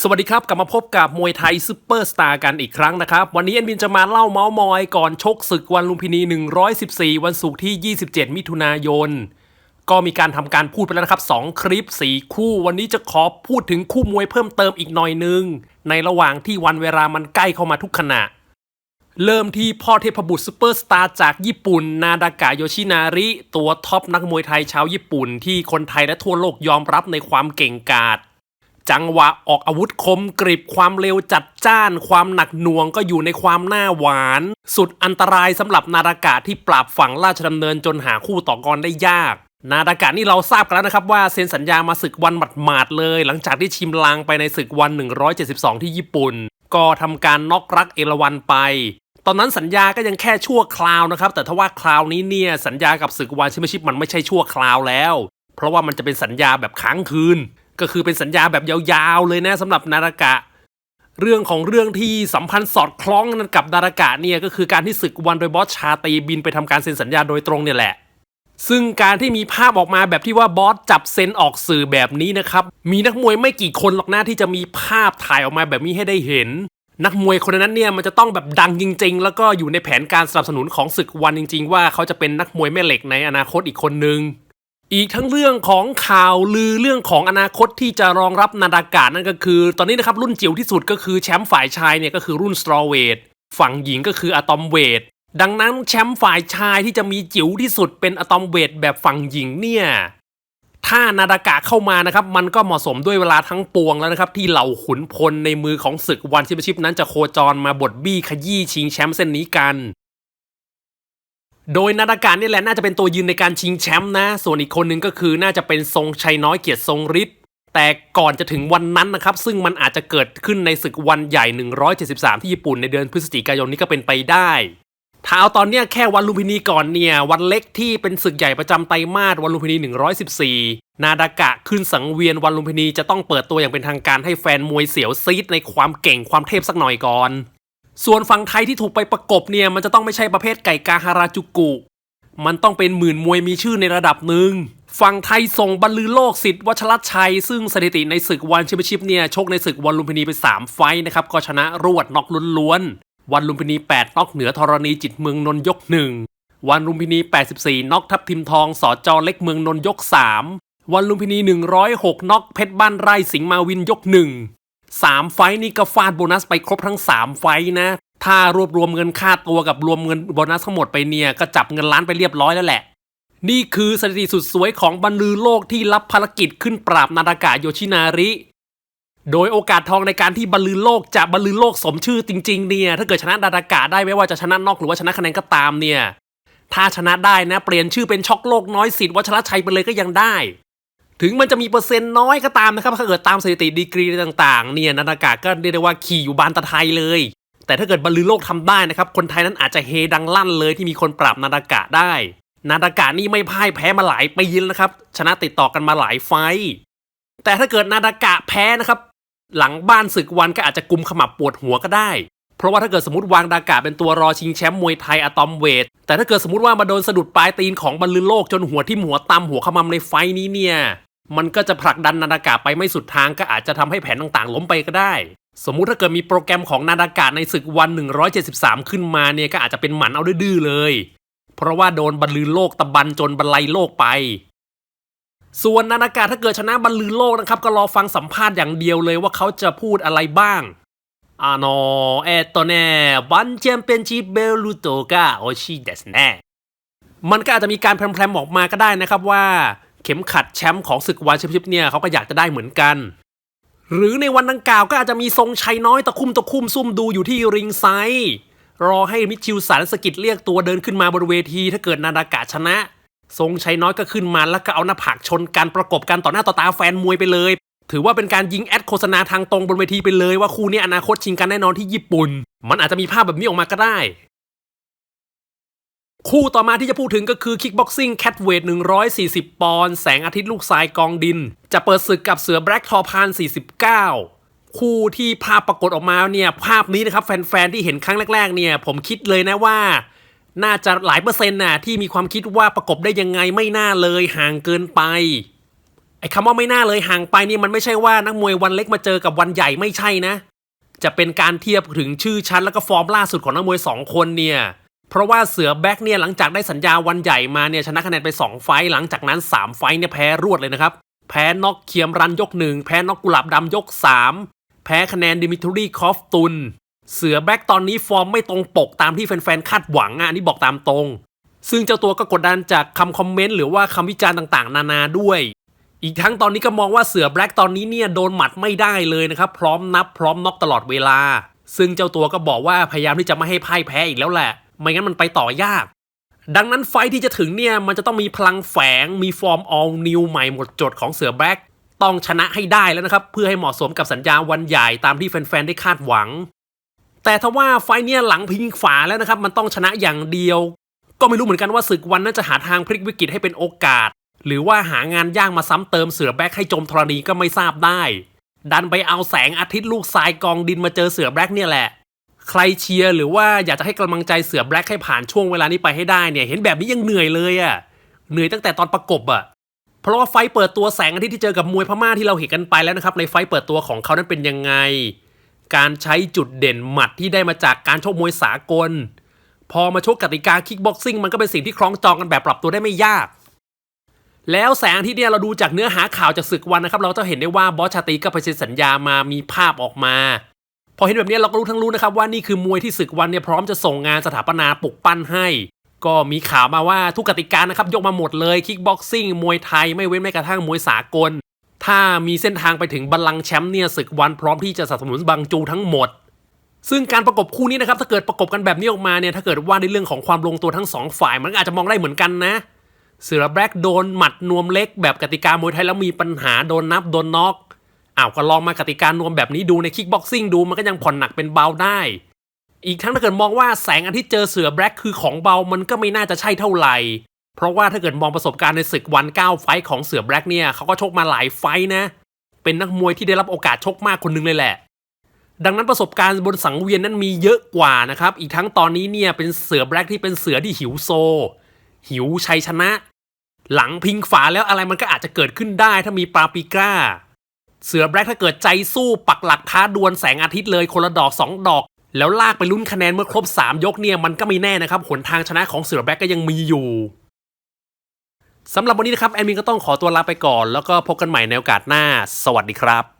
สวัสดีครับ กลับมาพบกับมวยไทยซูเปอร์สตาร์กันอีกครั้งนะครับ วันนี้เอ็นบินจะมาเล่าเมาส์มอยก่อนชกศึกวันลุมพินี 114 วันศุกร์ที่ 27 มิถุนายน ก็มีการทำการพูดไปแล้วนะครับ 2 คลิป 4 คู่ วันนี้จะขอพูดถึงคู่มวยเพิ่มเติมอีกหน่อยนึง ในระหว่างที่วันเวลามันใกล้เข้ามาทุกขณะ เริ่มที่พ่อเทพบุตรซูเปอร์สตาร์จากญี่ปุ่น นาดากะโยชินาริ ตัวท็อปนักมวยไทยชาวญี่ปุ่น ที่คนไทยและทั่วโลกยอมรับในความเก่งกาจ จังหวะออกอาวุธคมกริบความเร็วจัดจ้าน ความหนักหน่วงก็อยู่ในความหน้าหวาน สุดอันตรายสำหรับนาดากะที่ปราบฝั่งราชดำเนินจนหาคู่ต่อกรได้ยาก นาดากะนี่เราทราบกันแล้วนะครับว่าเซ็นสัญญามาศึกวันหมาดๆเลย หลังจากที่ชิมลางไปในศึกวัน 172 ที่ญี่ปุ่น ก็ทำการน็อกรักเอราวันไปตอนนั้นสัญญาก็ยังแค่ชั่วคราวนะครับ แต่ถ้าว่าคราวนี้เนี่ยสัญญากับศึกวันแชมชิพมันไม่ใช่ชั่วคราวแล้ว เพราะว่ามันจะเป็นสัญญาแบบค้างคืน ก็คือเป็นสัญญาแบบยาวๆเลยนะสำหรับนารากะ เรื่องของเรื่องที่สัมพันธ์สอดคล้องกันกับนารากะเนี่ยก็คือการที่ศึกวันโดยบอสชาตีบินไปทำการเซ็นสัญญาโดยตรงเนี่ยแหละ ซึ่งการที่มีภาพออกมาแบบที่ว่าบอสจับเซ็นออกสื่อแบบนี้นะครับ มีนักมวยไม่กี่คนหรอกนะที่จะมีภาพถ่ายออกมาแบบนี้ให้ได้เห็น นักมวยคนนั้นเนี่ยมันจะต้องแบบดังจริง ๆ แล้วก็อยู่ในแผนการสนับสนุนของศึกวันจริง ๆ ว่าเขาจะเป็นนักมวยแม่เหล็กในอนาคตอีกคนนึง อีกทั้งเรื่องของข่าวลือเรื่องของอนาคตที่จะรองรับนาดากานั่นก็คือ ตอนนี้นะครับรุ่นจิ๋วที่สุดก็คือแชมป์ฝ่ายชายเนี่ยก็คือรุ่นสตรอเวทฝั่งหญิงก็คืออะตอมเวทดังนั้นแชมป์ฝ่ายชายที่จะมีจิ๋วที่สุดเป็นอะตอมเวทแบบฝั่งหญิงเนี่ยถ้านาดากะเข้ามานะครับ มันก็เหมาะสมด้วยเวลาทั้งปวงแล้วนะครับ ที่เหล่าขุนพลในมือของศึกวันแชมเปี้ยนชิพนั้นจะโคจรมาบดบี้ขยี้ชิงแชมป์เส้นนี้กัน โดยนาดากะนี่แหละน่าจะเป็นตัวยืนในการชิงแชมป์นะ ส่วนอีกคนหนึ่งก็คือน่าจะเป็นทรงชัยน้อยเกียรติทรงฤทธิ์แต่ก่อนจะถึงวันนั้นนะครับ ซึ่งมันอาจจะเกิดขึ้นในศึกวันใหญ่ 173 ที่ญี่ปุ่นในเดือนพฤศจิกายนนี้ก็เป็นไปได้ถ้าเอาตอนเนี้ยแค่วันลุมพินีก่อนเนี่ย วันเล็กที่เป็นศึกใหญ่ประจำไตรมาสวันลุมพินี 114 นาดากะขึ้นสังเวียนวันลุมพินีจะต้องเปิดตัวอย่างเป็นทางการให้แฟนมวยเสียวซีดในความเก่งความเทพสักหน่อยก่อน ส่วนฝั่งไทยที่ถูกไปประกบเนี่ยมันจะต้องไม่ใช่ประเภทไก่กาฮาราจูกุ มันต้องเป็นหมื่นมวยมีชื่อในระดับหนึ่ง ฝั่งไทยส่งบรรลือโลกสิทธิ์วัชรชัย ซึ่งสถิติในศึกวันแชมเปี้ยนชิพเนี่ยชกในศึกวันลุมพินีไป 3 ไฟนะครับ ก็ชนะรวดน็อกล้วนๆ วันลุมพินี 8 น็อกเหนือธรณีจิตเมืองนนท์ยก 1 วันลุมพินี 84 น็อกทับทิมทองสอจอเล็กเมืองนนท์ยก 3 วันลุมพินี 106 น็อกเพชรบ้านไร่สิงห์มาวินยก 1 3 ไฟนี่ก็ฟาดโบนัสไปครบทั้ง 3 ไฟนะ ถ้ารวบรวมเงินค่าตัวกับรวมเงินโบนัสทั้งหมดไปเนี่ย ก็จับเงินล้านไปเรียบร้อยแล้วแหละ นี่คือสถิติสุดสวยของบรรลือโลกที่รับภารกิจขึ้นปราบนาดากะโยชินาริ โดยโอกาสทองในการที่บรรลือโลกจะบรรลือโลกสมชื่อจริง ๆ เนี่ย ถ้าเกิดชนะนาดากะได้ไม่ว่าจะชนะนอกหรือว่าชนะคะแนนก็ตามเนี่ย ถ้าชนะได้นะ เปลี่ยนชื่อเป็นช็อกโลกน้อยสิทธิ์วัชรชัยไปเลยก็ยังได้ ถึงมันจะมีเปอร์เซ็นต์น้อยก็ตามนะครับถ้าเกิดตามสถิติดีกรีต่างๆเนี่ยนาดากะก็เรียกได้ว่าขี่อยู่บานตะไทยเลย แต่ถ้าเกิดบรรลือโลกทำได้นะครับ คนไทยนั้นอาจจะเฮดังลั่นเลยที่มีคนปราบนาดากะได้นาดากะนี่ไม่พ่ายแพ้มาหลายปีแล้วนะครับ ชนะติดต่อกันมาหลายไฟ แต่ถ้าเกิดนาดากะแพ้นะครับ หลังบ้านศึกวันก็อาจจะกุมขมับปวดหัวก็ได้ เพราะว่าถ้าเกิดสมมติวางดากะเป็นตัวรอชิงแชมป์มวยไทยอะตอมเวทแต่ถ้าเกิดสมมติว่ามาโดนสะดุดปลายตีนของบรรลือโลกจนหัวทิ่มหัวตำหัวขมำในไฟนี้เนี่ย มันก็จะผลักดันนาดากะไปไม่สุดทางก็อาจจะทำให้แผนต่างๆ ล้มไปก็ได้ สมมุติถ้าเกิดมีโปรแกรมของนาดากะในศึกวัน 173 ขึ้นมาเนี่ยก็อาจจะเป็นหมันเอาดื้อเลย เพราะว่าโดนบรรลือโลกตะบันจนบรรลัยโลกไป ส่วนนาดากะถ้าเกิดชนะบรรลือโลกนะครับ ก็รอฟังสัมภาษณ์อย่างเดียวเลยว่าเขาจะพูดอะไรบ้างอาโนเอตโตเน่วันแชมเปี้ยนชิพเบลูโตกะโอชิเดสเน่มันก็อาจจะมีการแพรมๆออกมาก็ได้นะครับว่า เข็มขัดแชมป์ของศึกวันแชมเปี้ยนชิพเนี่ยเขาก็อยากจะได้เหมือนกัน หรือในวันดังกล่าวก็อาจจะมีทรงชัยน้อยตะคุ่มตะคุ่มซุ่มดูอยู่ที่ริงไซรอให้มิชิวสันสกิดเรียกตัวเดินขึ้นมาบนเวที ถ้าเกิดนาดากะชนะ ทรงชัยน้อยก็ขึ้นมาแล้วก็เอาหน้าผากชนกันประกบกันต่อหน้าต่อตาแฟนมวยไปเลย ถือว่าเป็นการยิงแอดโฆษณาทางตรงบนเวทีไปเลยว่าคู่นี้อนาคตชิงกันแน่นอนที่ญี่ปุ่น มันอาจจะมีภาพแบบนี้ออกมาก็ได้ คู่ต่อมาที่จะพูดถึงก็คือคิกบ็อกซิ่งแคทเวท140 ปอนด์แสงอาทิตย์ลูกทรายกองดิน จะเปิดศึกกับเสือแบล็กทอพาน49 คู่ที่ภาพปรากฏออกมาเนี่ย ภาพนี้นะครับ แฟนๆ ที่เห็นครั้งแรกๆเนี่ย ผมคิดเลยนะว่า น่าจะหลายเปอร์เซ็นต์น่ะที่มีความคิดว่าประกบได้ยังไงไม่น่าเลยห่างเกินไปไอ้คำว่าไม่น่าเลยห่างไปนี่มันไม่ใช่ว่านักมวยวันเล็กมาเจอกับวันใหญ่ไม่ใช่นะ จะเป็นการเทียบถึงชื่อชั้นแล้วก็ฟอร์มล่าสุดของนักมวยสองคนเนี่ย เพราะว่าเสือแบ็กเนี่ยหลังจากได้สัญญาวันใหญ่มาเนี่ยชนะคะแนนไป 2 ไฟหลังจากนั้น 3 ไฟเนี่ยแพ้รวดเลยนะครับ แพ้น็อกเคียมรันยกหนึ่งแพ้น็อกกุหลาบดำยก 3 แพ้คะแนนดิมิทรีคอฟตุน เสือแบ็กตอนนี้ฟอร์มไม่ตรงปกตามที่แฟนๆคาดหวังอะอันนี่บอกตามตรง ซึ่งเจ้าตัวก็กดดันจากคำคอมเมนต์หรือว่าคำวิจารณ์ต่างๆ นานาด้วย อีกทั้งตอนนี้ก็มองว่าเสือแบล็กตอนนี้เนี่ยโดนหมัดไม่ได้เลยนะครับพร้อมนับพร้อมน็อกตลอดเวลา ซึ่งเจ้าตัวก็บอกว่าพยายามที่จะไม่ให้พ่ายแพ้อีกแล้วแหละ ไม่งั้นมันไปต่อยาก ดังนั้นไฟที่จะถึงเนี่ย มันจะต้องมีพลังแฝงมีฟอร์ม all new ใหม่หมดจดของเสือแบล็กต้องชนะให้ได้แล้วนะครับ เพื่อให้เหมาะสมกับสัญญาวันใหญ่ตามที่แฟนๆได้คาดหวัง แต่ถ้าว่าไฟเนี่ยหลังพิงฝาแล้วนะครับ มันต้องชนะอย่างเดียว ก็ไม่รู้เหมือนกันว่าศึกวันนั้นจะหาทางพลิกวิกฤตให้เป็นโอกาส หรือว่าหางานย่างมาซ้ำเติมเสือแบล็กให้จมธรณีก็ไม่ทราบได้ ดันไปเอาแสงอาทิตย์ลูกทรายกองดินมาเจอเสือแบล็กเนี่ยแหละ ใครเชียร์หรือว่าอยากจะให้กำลังใจเสือแบล็กให้ผ่านช่วงเวลานี้ไปให้ได้เนี่ย เห็นแบบนี้ยังเหนื่อยเลยอะ่ะ เหนื่อยตั้งแต่ตอนประกบอะ่ะ เพราะว่าไฟเปิดตัวแสงอาทิตย์ที่เจอกับมวยพม่าที่เราเห็นกันไปแล้วนะครับ ในไฟเปิดตัวของเขานั้นเป็นยังไง การใช้จุดเด่นหมัดที่ได้มาจากการชกมวยสากล พอมาชกกติกาคิกบ็อกซิ่งมันก็เป็นสิ่งที่คล้องจองกันแบบปรับตัวได้ไม่ยากแล้วแสงอาทิตย์เนี่ยเราดูจากเนื้อหาข่าวจากศึกวันนะครับ เราจะเห็นได้ว่าบอสชาตรีก็ไปเซ็นสัญญามามีภาพออกมา พอเห็นแบบนี้เราก็รู้ทั้งรู้นะครับว่านี่คือมวยที่ศึกวันเนี่ยพร้อมจะส่งงานสถาปนาปลุกปั้นให้ ก็มีข่าวมาว่าทุกกติกานะครับยกมาหมดเลยคิกบ็อกซิ่งมวยไทยไม่เว้นแม้กระทั่งมวยสากล ถ้ามีเส้นทางไปถึงบัลลังก์แชมป์เนี่ยศึกวันพร้อมที่จะสนับสนุนบังจูทั้งหมด ซึ่งการประกบคู่นี้นะครับถ้าเกิดประกบกันแบบนี้ออกมาเนี่ยถ้าเกิดว่าในเรื่องของความลงตัวทั้งสองฝ่ายมันอาจจะมองได้เหมือนกันนะเสือแบล็กโดนหมัดนวมเล็กแบบกติกามวยไทยแล้วมีปัญหาโดนนับโดนน็อก อ้าวก็ลองมากติกานวมแบบนี้ดูในคิกบ็อกซิ่งดูมันก็ยังผ่อนหนักเป็นเบาได้ อีกทั้งถ้าเกิดมองว่าแสงอาทิตย์เจอเสือแบล็กคือของเบามันก็ไม่น่าจะใช่เท่าไหร่ เพราะว่าถ้าเกิดมองประสบการณ์ในศึกวันเก้าไฟของเสือแบล็กเนี่ยเขาก็ชกมาหลายไฟนะ เป็นนักมวยที่ได้รับโอกาสชกมากคนหนึงเลยแหละดังนั้นประสบการณ์บนสังเวียนนั้นมีเยอะกว่านะครับ อีกทั้งตอนนี้เนี่ยเป็นเสือแบล็กที่เป็นเสือที่หิวโซ หิวชัยชนะ หลังพิงฝาแล้วอะไรมันก็อาจจะเกิดขึ้นได้ถ้ามีปาปิก้า เสือแบล็กถ้าเกิดใจสู้ปักหลักท้าดวลแสงอาทิตย์เลยคนละดอก 2 ดอก แล้วลากไปลุ้นคะแนนเมื่อครบ 3 ยกเนี่ยมันก็ไม่แน่นะครับหนทางชนะของเสือแบล็กก็ยังมีอยู่สำหรับวันนี้นะครับแอดมินก็ต้องขอตัวลาไปก่อน แล้วก็พบกันใหม่ในโอกาสหน้า สวัสดีครับ